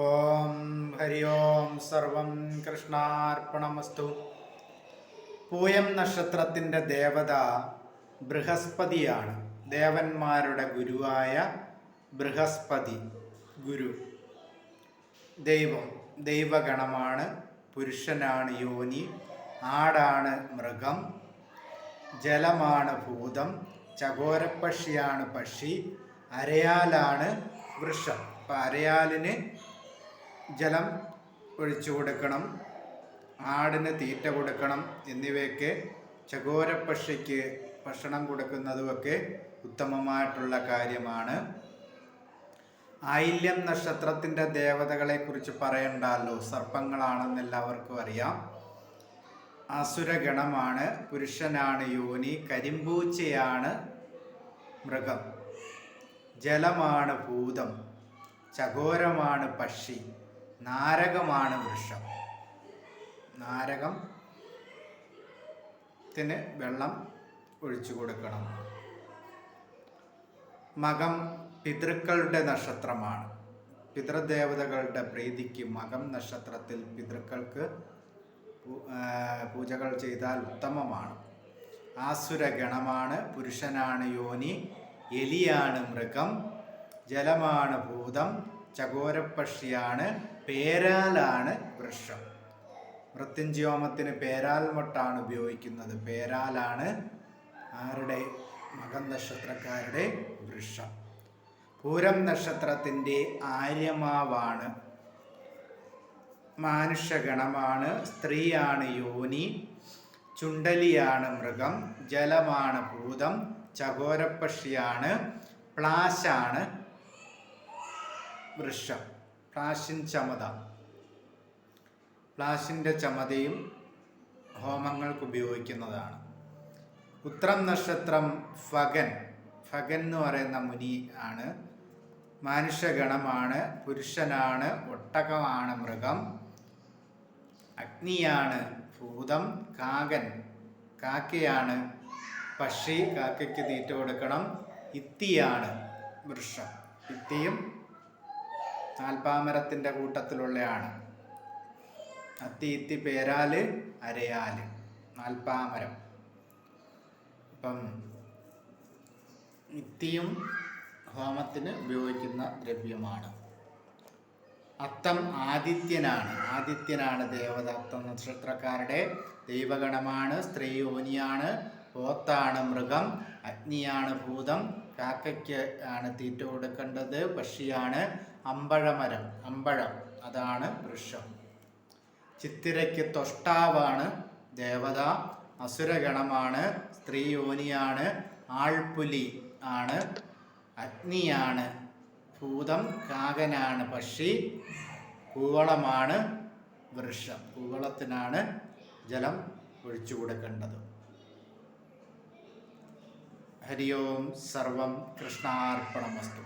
ഓം ഹരി ഓം സർവം കൃഷ്ണാർപ്പണമസ്തു. പൂയം നക്ഷത്രത്തിന്റെ ദേവത ബൃഹസ്പതിയാണ്. ദേവന്മാരുടെ ഗുരുവായ ബൃഹസ്പതി ഗുരു. ദൈവം ദൈവഗണമാണ് പുരുഷനാണ് യോനി ആടാണ് മൃഗം ജലമാണ് ഭൂതം ചകോരപ്പക്ഷിയാണ് പക്ഷി അരയാലാണ് വൃക്ഷം. അപ്പം അരയാലിന് ജലം ഒഴിച്ചു കൊടുക്കണം ആടിന് തീറ്റ കൊടുക്കണം എന്നിവയൊക്കെ ചകോരപ്പക്ഷിക്ക് ഭക്ഷണം കൊടുക്കുന്നതുമൊക്കെ ഉത്തമമായിട്ടുള്ള കാര്യമാണ്. ആയില്യം നക്ഷത്രത്തിന്റെ ദേവതകളെക്കുറിച്ച് പറയണ്ടല്ലോ സർപ്പങ്ങളാണെന്ന് എല്ലാവർക്കും അറിയാം. അസുരഗണമാണ് പുരുഷനാണ് യോനി കരിമ്പൂച്ചയാണ് മൃഗം. ജലമാണ് ഭൂതം ചകോരമാണ് പക്ഷി. നാരകമാണ് വൃക്ഷം. നാരകം ത്തിന് വെള്ളം ഒഴിച്ചു കൊടുക്കണം. മകം പിതൃക്കളുടെ നക്ഷത്രമാണ്. പിതൃദേവതകളുടെ പ്രീതിക്ക് മകം നക്ഷത്രത്തിൽ പിതൃക്കൾക്ക് പൂജകൾ ചെയ്താൽ ഉത്തമമാണ്. ആസുര ഗണമാണ് പുരുഷനാണ് യോനി എലിയാണ് മൃഗം ജലമാണ് ഭൂതം ചകോരപ്പക്ഷിയാണ് പേരാലാണ് വൃക്ഷം മൃത്യുഞ്ജോമത്തിന് പേരാൽ മൊട്ടാണ് ഉപയോഗിക്കുന്നത്. പേരാലാണ് ആരുടെ? മകം നക്ഷത്രക്കാരുടെ വൃക്ഷം പൂരം നക്ഷത്രത്തിന്റെ ആര്യമാവാണ്. മാനുഷ്യഗണമാണ് സ്ത്രീയാണ് യോനി. ചുണ്ടലിയാണ് മൃഗം. ജലമാണ് ഭൂതം. ചകോരപ്പക്ഷിയാണ് പ്ലാശാണ് വൃക്ഷം പ്ലാശിൻ ചമത. പ്ലാഷിന്റെ ചമതയും ഹോമങ്ങൾക്ക് ഉപയോഗിക്കുന്നതാണ്. ഉത്രം നക്ഷത്രം ഫഗൻ. ഫഗൻ എന്ന് പറയുന്ന മുനി ആണ്. മനുഷ്യഗണമാണ് പുരുഷനാണ് ഒട്ടകമാണ് മൃഗം അഗ്നിയാണ് ഭൂതം കാകൻ കാക്കയാണ് പക്ഷി കാക്കയ്ക്ക് തീറ്റ കൊടുക്കണം ഇത്തിയാണ് വൃക്ഷം. ഇത്തിയും നാൽപ്പാമരത്തിന്റെ കൂട്ടത്തിലുള്ളയാണ്. അത്തി ഇത്തി പേരാൽ അരയാൽ. നാൽപ്പാമരം ഇപ്പം ഇത്തിയും ഹോമത്തിന് ഉപയോഗിക്കുന്ന ദ്രവ്യമാണ്. അത്തം ആദിത്യനാണ്. ആദിത്യനാണ് ദേവത അത്തം നക്ഷത്രക്കാരുടെ ദൈവഗണമാണ്. സ്ത്രീ യോനിയാണ് പോത്താണ് മൃഗം അഗ്നിയാണ് ഭൂതം കാക്കയ്ക്ക് ആണ് തീറ്റ കൊടുക്കേണ്ടത് പക്ഷിയാണ് അമ്പഴമരം അമ്പഴം അതാണ് വൃക്ഷം. ചിത്തിരയ്ക്ക് തൊഷ്ടാവാണ് ദേവത അസുരഗണമാണ് സ്ത്രീ യോനിയാണ് ആൾപുലി ആണ് അഗ്നിയാണ് ഭൂതം കാകനാണ് പക്ഷി കൂവളമാണ് വൃക്ഷം. കൂവളത്തിനാണ് ജലം ഒഴിച്ചു കൊടുക്കേണ്ടത്. ഹരി ഓം സർവം കൃഷ്ണാർപ്പണമസ്തു.